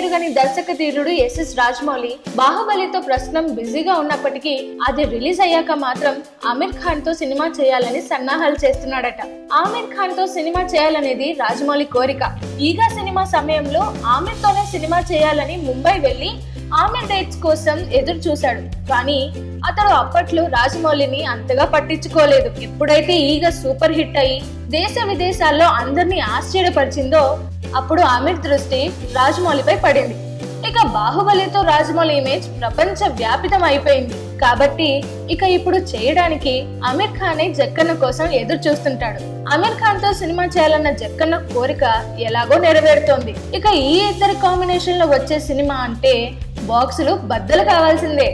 దర్శక ధీరుడు ఎస్ఎస్ రాజమౌళి బాహుబలితో ప్రస్తుతం బిజీగా ఉన్నప్పటికీ అది రిలీజ్ అయ్యాక మాత్రం ఆమిర్ ఖాన్తో సినిమా చేయాలని సన్నాహాలు చేస్తున్నాడట. ఆమిర్ ఖాన్తో సినిమా చేయాలనేది రాజమౌళి కోరిక. ఈగా సినిమా సమయంలో ఆమిర్ తోనే సినిమా చేయాలని ముంబై వెళ్ళి ఆమిర్ డేట్స్ కోసం ఎదురు చూశాడు. కానీ అతడు అప్పట్లో రాజమౌళిని అంతగా పట్టించుకోలేదు. ఎప్పుడైతే ఈగ సూపర్ హిట్ అయ్యి దేశ విదేశాల్లో అందరినీ ఆశ్చర్యపరిచిందో అప్పుడు ఆమిర్ దృష్టి రాజమౌళిపై పడింది. ఇక బాహుబలితో రాజమౌళి ఇమేజ్ ప్రపంచ వ్యాపితం అయిపోయింది. కాబట్టి ఇక ఇప్పుడు చేయడానికి అమీర్ ఖానే జక్కన్న కోసం ఎదురు చూస్తుంటాడు. అమీర్ ఖాన్తో సినిమా చేయాలన్న జక్కన్న కోరిక ఎలాగో నెరవేరుతోంది. ఇక ఈ ఇద్దరి కాంబినేషన్లో వచ్చే సినిమా అంటే బాక్సులు బద్దలు కావాల్సిందే.